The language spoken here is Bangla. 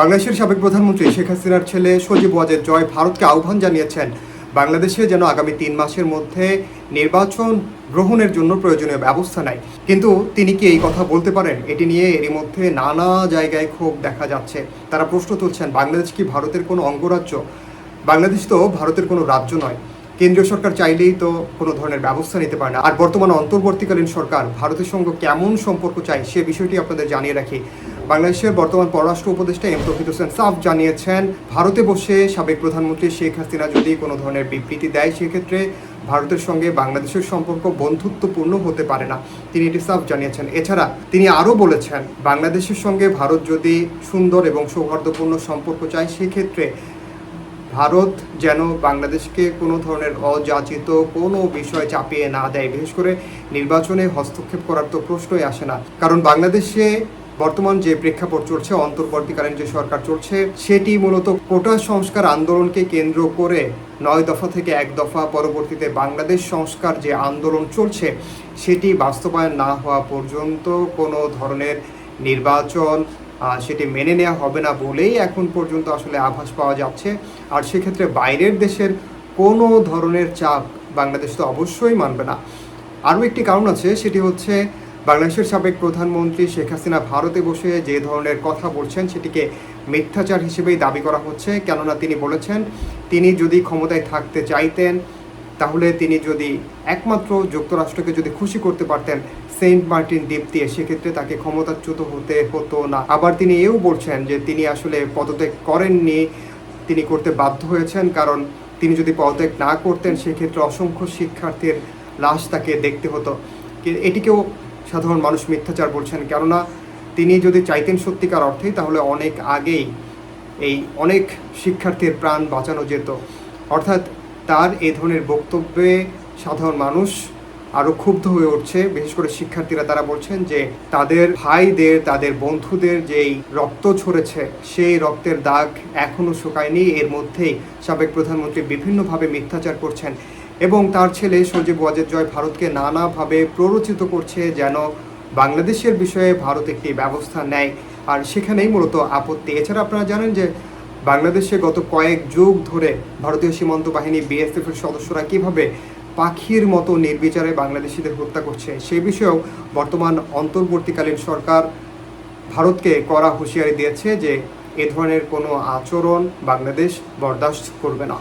বাংলাদেশের সাবেক প্রধানমন্ত্রী শেখ হাসিনার ছেলে সজীব ওয়াজেদ জয় ভারতকে আহ্বান জানিয়েছেন, বাংলাদেশে যেন আগামী তিন মাসের মধ্যে নির্বাচন গ্রহণের জন্য প্রয়োজনীয় ব্যবস্থা নেয়। কিন্তু তিনি কি এই কথা বলতে পারেন? এটি নিয়ে এরই মধ্যে নানা জায়গায় ক্ষোভ দেখা যাচ্ছে। তারা প্রশ্ন তুলছেন, বাংলাদেশ কি ভারতের কোনো অঙ্গরাজ্য? বাংলাদেশ তো ভারতের কোনো রাজ্য নয়। কেন্দ্রীয় সরকার চাইলেই তো কোনো ধরনের ব্যবস্থা নিতে পারে না। আর বর্তমানে অন্তর্বর্তীকালীন সরকার ভারতের সঙ্গে কেমন সম্পর্ক চাই সে বিষয়টি আপনাদের জানিয়ে রাখি। বাংলাদেশের বর্তমান পররাষ্ট্র উপদেষ্টা এম তৌহিদ হোসেন সাফ জানিয়েছেন, ভারতে বসে সাবেক প্রধানমন্ত্রী শেখ হাসিনা যদি কোনো ধরনের বিবৃতি দেয়, সেক্ষেত্রে ভারতের সঙ্গে বাংলাদেশের সম্পর্ক বন্ধুত্বপূর্ণ হতে পারে না। তিনি এটি সাফ জানিয়েছেন। এছাড়া তিনি আরও বলেছেন, বাংলাদেশের সঙ্গে ভারত যদি সুন্দর এবং সৌহার্দ্যপূর্ণ সম্পর্ক চায়, সেক্ষেত্রে ভারত যেন বাংলাদেশকে কোনো ধরনের অযাচিত কোনো বিষয় চাপিয়ে না দেয়। বিশেষ করে নির্বাচনে হস্তক্ষেপ করার তো প্রশ্নই আসে না। কারণ বাংলাদেশে বর্তমান যে প্রেক্ষাপট চলছে, অন্তর্বর্তীকালীন যে সরকার চলছে, সেটি মূলত কোটা সংস্কার আন্দোলনকে কেন্দ্র করে নয় দফা থেকে এক দফা পরবর্তীতে বাংলাদেশ সংস্কার যে আন্দোলন চলছে, সেটি বাস্তবায়ন না হওয়া পর্যন্ত কোনো ধরনের নির্বাচন সেটি মেনে নেওয়া হবে না বলেই এখন পর্যন্ত আসলে আভাস পাওয়া যাচ্ছে। আর সেক্ষেত্রে বাইরের দেশের কোনো ধরনের চাপ বাংলাদেশ তো অবশ্যই মানবে না। আরও একটি কারণ আছে, সেটি হচ্ছে বাংলাদেশের সাবেক প্রধানমন্ত্রী শেখ হাসিনা ভারতে বসে যে ধরনের কথা বলছেন সেটিকে মিথ্যাচার হিসেবেই দাবি করা হচ্ছে। কেননা তিনি বলেছেন, তিনি যদি ক্ষমতায় থাকতে চাইতেন, তাহলে তিনি যদি একমাত্র যুক্তরাষ্ট্রকে যদি খুশি করতে পারতেন, সেন্ট মার্টিন দ্বীপ দিয়ে সেক্ষেত্রে তাকে ক্ষমতাচ্যুত হতে হতো না। আবার তিনি এও বলছেন যে তিনি আসলে পদত্যাগ করেননি, তিনি করতে বাধ্য হয়েছেন, কারণ তিনি যদি পদত্যাগ না করতেন, সেক্ষেত্রে অসংখ্য শিক্ষার্থীর লাশ তাকে দেখতে হতো। এটিকেও সাধারণ মানুষ মিথ্যাচার বলছেন। কেননা তিনি যদি চাইতেন সত্যিকার অর্থেই তাহলে অনেক আগেই এই অনেক শিক্ষার্থীর প্রাণ বাঁচানো যেত। অর্থাৎ তার এই ধরনের বক্তব্যে সাধারণ মানুষ আরও ক্ষুব্ধ হয়ে উঠছে। বিশেষ করে শিক্ষার্থীরা তারা বলছেন যে, তাদের ভাইদের, তাদের বন্ধুদের যেই রক্ত ছড়েছে সেই রক্তের দাগ এখনও শুকায়নি। এর মধ্যেই সাবেক প্রধানমন্ত্রী বিভিন্নভাবে মিথ্যাচার করছেন। এবং তার ছেলে সজীব ওয়াজেদ জয় ভারতকে নানাভাবে প্ররোচিত করছে যেন বাংলাদেশের বিষয়ে ভারত একটি ব্যবস্থা নেয়। আর সেখানেই মূলত আপত্তি। এছাড়া আপনারা জানেন যে বাংলাদেশে গত কয়েক যুগ ধরে ভারতীয় সীমান্ত বাহিনী বিএসএফ এর সদস্যরা কীভাবে পাখির মতো নির্বিচারে বাংলাদেশিদের হত্যা করছে সেই বিষয়েও বর্তমান অন্তর্বর্তীকালীন সরকার ভারতকে কড়া হুঁশিয়ারি দিয়েছে যে এ ধরনের কোনো আচরণ বাংলাদেশ বরদাস্ত করবে না।